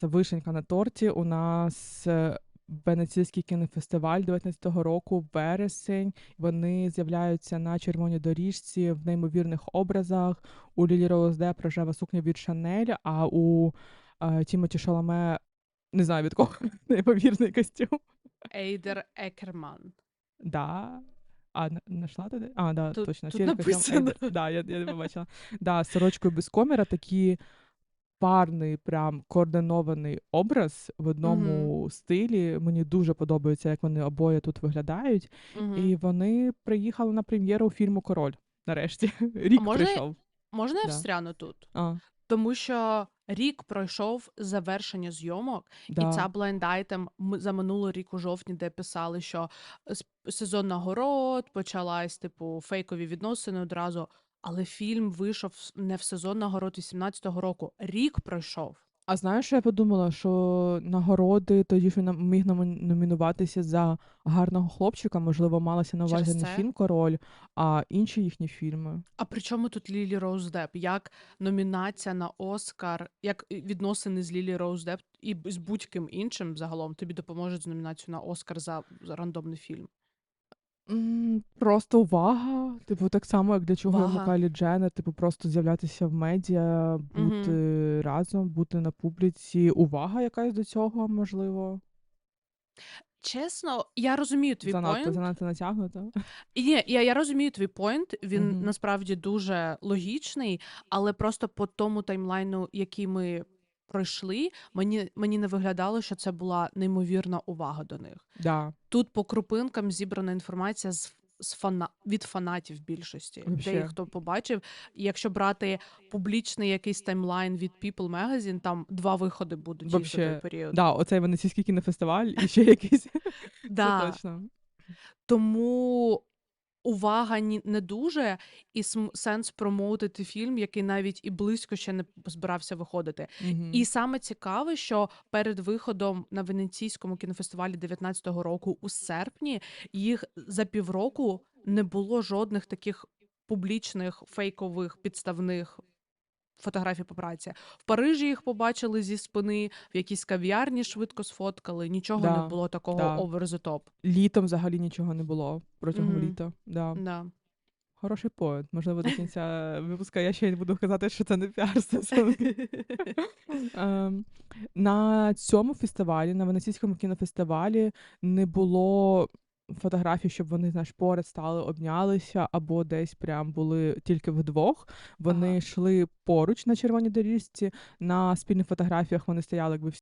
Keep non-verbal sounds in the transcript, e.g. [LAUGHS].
Це вишенька на торті. У нас е, Венеційський кінофестиваль 19-го року, вересень. Вони з'являються на червоній доріжці в неймовірних образах. У Лілі Роуз Деп рожева сукня від Шанель, а у е, Тімоті Шаламе не знаю від кого [LAUGHS] неймовірний костюм. Ейдер Екерман. Да. А, на- знайшла ти? де? А, да, Тут- точно. тут написано. Ейдер. Да, я, я не побачила. Да, сорочкою без коміра такі парний, прям координований образ в одному стилі. Мені дуже подобається, як вони обоє тут виглядають. Мгм. І вони приїхали на прем'єру фільму Король. Нарешті. [LAUGHS] Рік можна прийшов. Можна я Да. встряну тут? А, Тому що рік пройшов завершення зйомок, да. і ця blind item за минулий рік у жовтні, де писали, що с- сезон нагород, почалась, типу, фейкові відносини одразу. Але фільм вийшов не в сезон нагород 18-го року. Рік пройшов. А знаєш, що я подумала, що нагороди тоді що нам міг номі- номінуватися за гарного хлопчика, можливо, малася на увазі Через не це? фільм Король, а інші їхні фільми. А при чому тут Лілі Роуз Деп? Як номінація на Оскар, як і відносини з Лілі Роуз Деп і б- з будь-ким іншим загалом тобі допоможуть з номінацією на Оскар за, за рандомний фільм? М, Просто увага. Типу, так само, як для чого Увага. Кайлі Дженнер, типу, просто з'являтися в медіа, бути разом, бути на публіці. Увага якась до цього, можливо. Чесно, я розумію твій Занадто, поінт. занадто натягнуто. І ні, я, я розумію твій поінт. Він Мгм. насправді дуже логічний, але просто по тому таймлайну, який ми пройшли, мені, мені не виглядало, що це була неймовірна увага до них. Да. Тут по крупинкам зібрана інформація з, з фана, від фанатів більшості. Вообще. Де хто побачив. І якщо брати публічний якийсь таймлайн від People Magazine, там два виходи будуть за той період. Да, оцей Венеційський кінофестиваль і ще якийсь. [LAUGHS] Да. Це точно. Тому увага ні- не дуже, і см- сенс промоутити фільм, який навіть і близько ще не збирався виходити. Мгм. І саме цікаве, що перед виходом на Венеційському кінофестивалі 19-го року у серпні їх за півроку не було жодних таких публічних фейкових підставних. Фотографій папараці. В Парижі їх побачили зі спини, в якійсь кав'ярні швидко сфоткали. Нічого Да, не було такого да. over the top. Літом взагалі нічого не було протягом Мгм. літа. Да. Да. Хороший поет. Можливо, до кінця [LAUGHS] випуска я ще й буду казати, що це не піар. [LAUGHS] [LAUGHS] Ем, На цьому фестивалі, на Венеційському кінофестивалі, не було фотографій, щоб вони знаєш, поряд стали, обнялися, або десь прям були тільки вдвох. Вони Ага. йшли поруч на червоній доріжці. На спільних фотографіях вони стояли якби